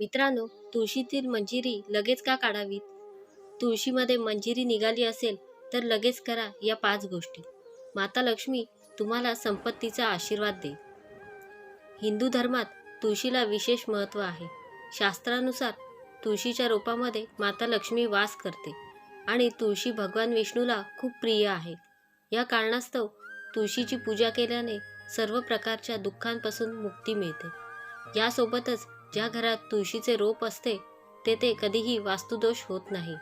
मित्रांनो तुळशीतील मंजिरी लगेच का काढावीत? तुळशीमध्ये मंजिरी निघाली असेल तर लगेच करा या पाच गोष्टी. माता लक्ष्मी तुम्हाला संपत्तीचा आशीर्वाद दे हिंदू धर्मात तुळशीला विशेष महत्त्व आहे. शास्त्रानुसार तुळशीच्या रोपामध्ये माता लक्ष्मी वास करते आणि तुळशी भगवान विष्णूला खूप प्रिय आहे. या कारणास्तव तुळशीची पूजा केल्याने सर्व प्रकारच्या दुःखांपासून मुक्ती मिळते. यासोबतच ज्या घरात तुळशीचे रोप असते तेथे कधीही वास्तुदोष होत नाही.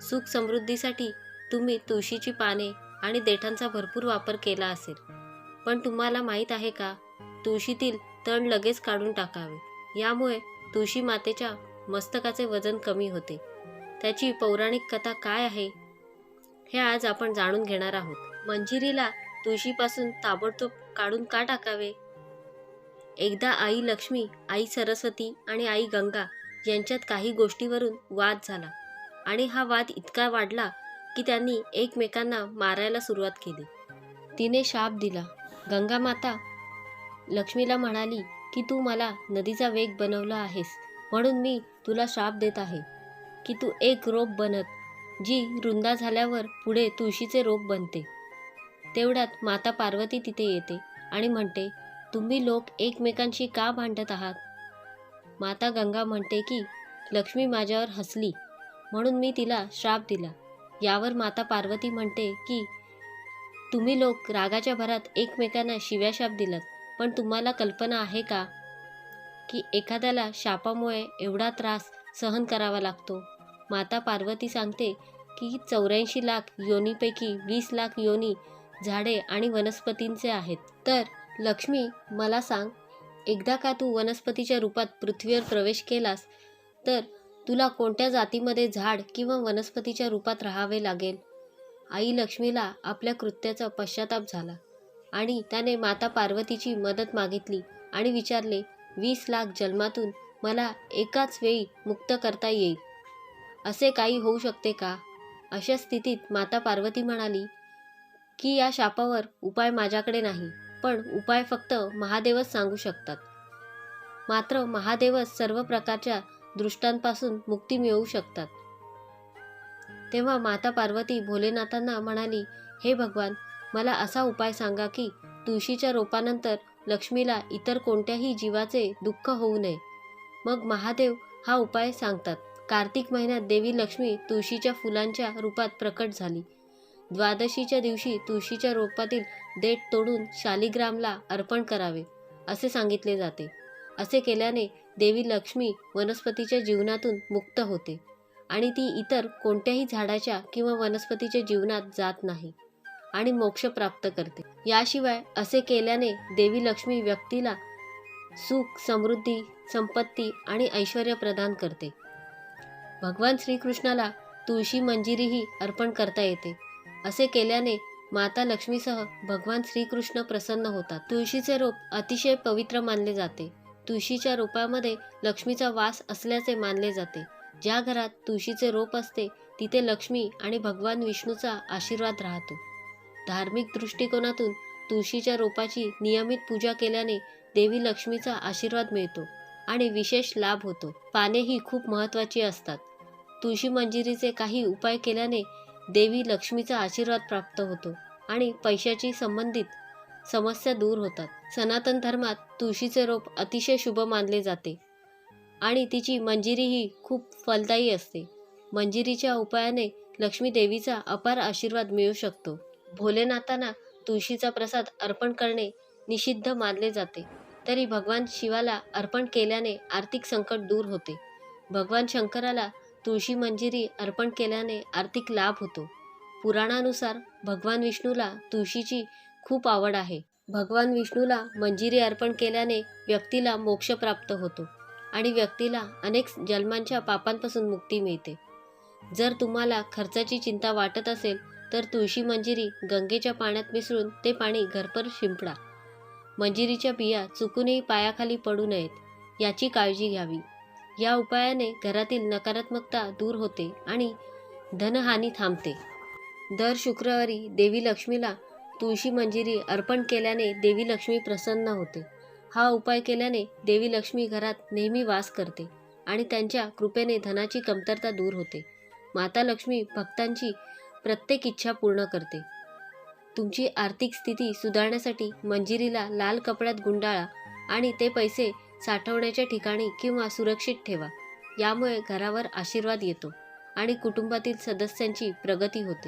सुख समृद्धीसाठी तुम्ही तुळशीची पाने आणि देठांचा भरपूर वापर केला असेल. पण तुम्हाला माहीत आहे का तुळशीतील तण लगेच काढून टाकावे. यामुळे तुळशी मातेच्या मस्तकाचे वजन कमी होते. त्याची पौराणिक कथा काय आहे हे आज आपण जाणून घेणार आहोत. मंजिरीला तुळशीपासून ताबडतोब काढून का टाकावे? एकदा आई लक्ष्मी आई सरस्वती आणि आई गंगा यांच्यात काही गोष्टीवरून वाद झाला. आणि हा वाद इतका वाढला की त्यांनी एकमेकांना मारायला सुरुवात केली. तिने शाप दिला. गंगा माता लक्ष्मीला म्हणाली की तू मला नदीचा वेग बनवला आहेस. म्हणून मी तुला शाप देत आहे की तू एक रोप बनत जी रुंदा झाल्यावर पुढे तुळशीचे रोप बनते. तेवढ्यात माता पार्वती तिथे येते आणि म्हणते तुम्ही लोक एकमेकांशी का भांडत आहात? माता गंगा म्हणते की लक्ष्मी माझ्यावर हसली. म्हणून मी तिला श्राप दिला. यावर माता पार्वती म्हणते की तुम्ही लोक रागाच्या भरात एकमेकांना शिव्याशाप दिलात पण तुम्हाला कल्पना आहे का की एखाद्याला शापामुळे एवढा त्रास सहन करावा लागतो माता पार्वती सांगते की चौऱ्याऐंशी लाख योनीपैकी वीस लाख योनी झाडे आणि वनस्पतींचे आहेत. तर लक्ष्मी मला सांग एकदा का तू वनस्पतीच्या रूपात पृथ्वीवर प्रवेश केलास तर तुला कोणत्या जातीमध्ये झाड किंवा वनस्पतीच्या रूपात राहावे लागेल? आई लक्ष्मीला आपल्या कृत्याचा पश्चाताप झाला आणि त्याने माता पार्वतीची मदत मागितली आणि विचारले वीस लाख जन्मातून मला एकाच वेळी मुक्त करता येईल? असे काही होऊ शकते का? अशा स्थितीत माता पार्वती म्हणाली की या शापावर उपाय माझ्याकडे नाही. पण उपाय फक्त महादेवच सांगू शकतात. मात्र महादेवच सर्व प्रकारच्या दृष्टांपासून मुक्ती मिळवू शकतात. तेव्हा माता पार्वती भोलेनाथांना म्हणाली हे भगवान मला असा उपाय सांगा की तुळशीच्या रोपानंतर लक्ष्मीला इतर कोणत्याही जीवाचे दुःख होऊ नये. मग महादेव हा उपाय सांगतात. कार्तिक महिन्यात देवी लक्ष्मी तुळशीच्या फुलांच्या रूपात प्रकट झाली. द्वादशीच्या दिवशी तुळशीच्या रोपातील देठ तोडून शालिग्रामला अर्पण करावे असे सांगितले जाते. असे केल्याने देवी लक्ष्मी वनस्पतीच्या जीवनातून मुक्त होते आणि ती इतर कोणत्याही झाडाच्या किंवा वनस्पतीच्या जीवनात जात नाही आणि मोक्ष प्राप्त करते. याशिवाय असे केल्याने देवी लक्ष्मी व्यक्तीला सुख समृद्धी संपत्ती आणि ऐश्वर प्रदान करते. भगवान श्रीकृष्णाला तुळशी मंजिरीही अर्पण करता येते. असे केल्याने माता लक्ष्मीसह भगवान श्रीकृष्ण प्रसन्न होतात. तुळशीचे रोप अतिशय पवित्र मानले जाते. तुळशीच्या रोपामध्ये लक्ष्मीचा वास असल्याचे मानले जाते. ज्या घरात तुळशीचे रोप असते तिथे लक्ष्मी आणि भगवान विष्णूचा आशीर्वाद राहतो. धार्मिक दृष्टिकोनातून तुळशीच्या रोपाची नियमित पूजा केल्याने देवी लक्ष्मीचा आशीर्वाद मिळतो आणि विशेष लाभ होतो. पाने ही खूप महत्त्वाची असतात. तुळशी मंजिरीचे काही उपाय केल्याने देवी लक्ष्मीचा आशीर्वाद प्राप्त होतो आणि पैशाची संबंधित समस्या दूर होतात. सनातन धर्मात तुळशीचे रोप अतिशय शुभ मानले जाते आणि तिची मंजिरी ही खूप फलदायी असते. मंजिरीच्या उपायाने लक्ष्मी देवीचा अपार आशीर्वाद मिळू शकतो. भोलेनाथांना तुळशीचा प्रसाद अर्पण करणे निषिद्ध मानले जाते. तरी भगवान शिवाला अर्पण केल्याने आर्थिक संकट दूर होते. भगवान शंकराला तुळशी मंजिरी अर्पण केल्याने आर्थिक लाभ होतो. पुराणानुसार भगवान विष्णूला तुळशीची खूप आवड आहे. भगवान विष्णूला मंजिरी अर्पण केल्याने व्यक्तीला मोक्ष प्राप्त होतो आणि व्यक्तीला अनेक जन्मांच्या पापांपासून मुक्ती मिळते. जर तुम्हाला खर्चाची चिंता वाटत असेल तर तुळशी मंजिरी गंगेच्या पाण्यात मिसळून ते पाणी घरपर शिंपडा. मंजिरीच्या बिया चुकूनही पायाखाली पडू नयेत याची काळजी घ्यावी. या उपायाने घरातील नकारात्मकता दूर होते आणि धनहानी थांबते. दर शुक्रवारी देवी लक्ष्मीला तुळशी मंजिरी अर्पण केल्याने देवी लक्ष्मी प्रसन्न होते. हा उपाय केल्याने देवी लक्ष्मी घरात नेहमी वास करते आणि त्यांच्या कृपेने धनाची कमतरता दूर होते. माता लक्ष्मी भक्तांची प्रत्येक इच्छा पूर्ण करते. तुमची आर्थिक स्थिती सुधारण्यासाठी मंजिरीला लाल कपड्यात गुंडाळा आणि ते पैसे साठवण्याच्या ठिकाणी किंवा सुरक्षित ठेवा. यामुळे घरावर आशीर्वाद येतो आणि कुटुंबातील सदस्यांची प्रगती होते.